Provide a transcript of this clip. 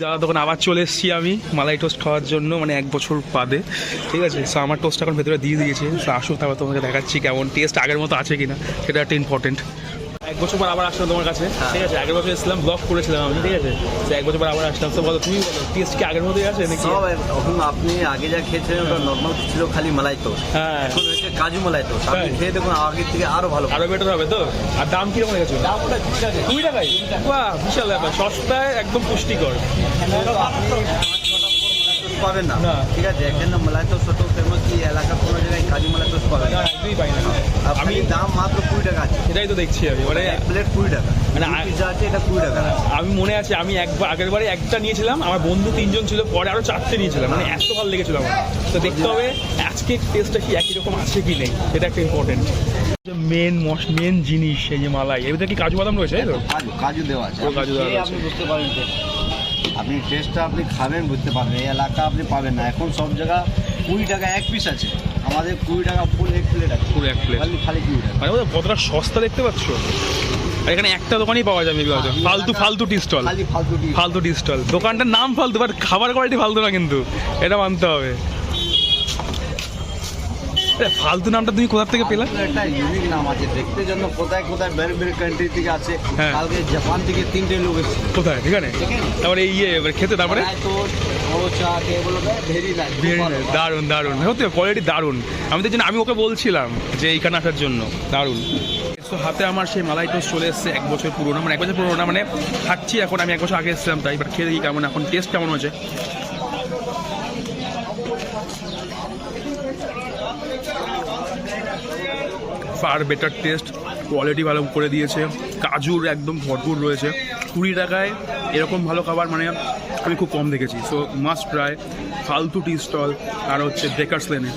দাদা, তখন আবার চলে এসেছি আমি মালাই টোস্ট খাওয়ার জন্য মানে এক বছর বাদে, ঠিক আছে? সো আমার টোস্ট এখন ভেতরে দিয়ে দিয়েছে সো আসুক, তারপর তোমাকে দেখাচ্ছি কেমন টেস্ট আগের মতো আছে কিনা, সেটা একটা ইম্পর্টেন্ট এক বছর পর আবার আসলাম তোমার কাছে। ঠিক আছে আগের বছর এসেছিলাম ব্লগ করেছিলাম আমি ঠিক আছে? তো এক বছর পর আবার আসলাম। তো বলো তুমি বলো টেস্ট কি আগের মতোই আছে নাকি? এখন আপনি আগে যা খেয়েছেন ওটা নর্মাল ছিল খালি মালাই তোস্ট হ্যাঁ। এখন হচ্ছে কাজু মালাই তোস্ট আপনি খেয়ে দেখুন আগের থেকে আরও ভালো। আরও বেটার হবে তো? আর দাম কীরকম হয়ে গেছে কুড়ি টাকায়? বাহ বিশাল ব্যাপার। সস্তায় একদম পুষ্টিকর। পাবেন না। ঠিক আছে এখানে মালাই তোস্ট ছোট ফেমাস কি এলাকার কোনো জায়গায় কাজু মালাই তোস্ট পাবেন না, আমি দাম মাত্র এটাই তো দেখছি আমি মানে এক প্লেট কুড়ি টাকা। মানে পিজা আছে এটা কুড়ি টাকা। আমি মনে আছে আমি একবার আগের বারে একটা নিয়েছিলাম আমার বন্ধু তিনজন ছিল পরে আরও চারটে নিয়েছিলাম মানে এত ভালো লেগেছিল আমার। তো দেখতে হবে আজকে টেস্টটা কি একই রকম আছে কি নেই এটা একটা ইম্পর্টেন্ট মেন মশ মেন জিনিস এই যে মালাই এর ভিতরে কি কাজু বাদাম রয়েছে তো? কাজু কাজু দেওয়া আছে। কাজু দেওয়া। আপনি বুঝতে taste। আপনি টেস্টটা আপনি খাবেন বুঝতে পারবেন। এই এলাকা আপনি পাবেন না। এখন সব জায়গা কুড়ি টাকা এক পিস আছে। আমাদের কুড়ি টাকা ফুল এক প্লেট আছে। পুরো এক প্লেট মানে ওদের কতটা সস্তা দেখতে পাচ্ছ? আর এখানে একটা দোকানই পাওয়া যাবে হয়তো ফালতু ফালতু টি স্টল ফালতু টি স্টল দোকানটার নাম ফালতু বাট খাবার কোয়ালিটি ফালতু না কিন্তু। এটা মানতে হবে। ফালতু নামটা তুমি কোথা থেকে পেলে? একটা ইউনিক নাম আছে দেখতে জন্য কোথায় কোথায় বের বের কান্ট্রি থেকে আছে। হ্যাঁ। কালকে জাপান থেকে তিনটে লোক এসেছে কোথায়? এখানে? তারপরে ইয়ে এবার খেতে তারপরে? দারুণ দারুণ। সত্যি কোয়ালিটি দারুণ। আমি তো জন্য আমি ওকে বলছিলাম যে এইখানে আসার জন্য। দারুণ। তো হাতে আমার সেই মালাই টোস্ট চলে এসেছে এক বছর পুরোনো মানে এক বছর পুরোনো মানে খাচ্ছি এখন আমি এক বছর আগে এসেছিলাম তাই এবার খেয়ে দেখি কেমন এখন টেস্ট কেমন হয়েছে। ফার বেটার টেস্ট কোয়ালিটি ভালো করে দিয়েছে। কাজুর একদম ভরপুর রয়েছে। কুড়ি টাকায় এরকম ভালো খাবার মানে আমি খুব কম দেখেছি। সো মাস্ট প্রায় ফালতু টি স্টল আর হচ্ছে ব্রেকার্স লেনে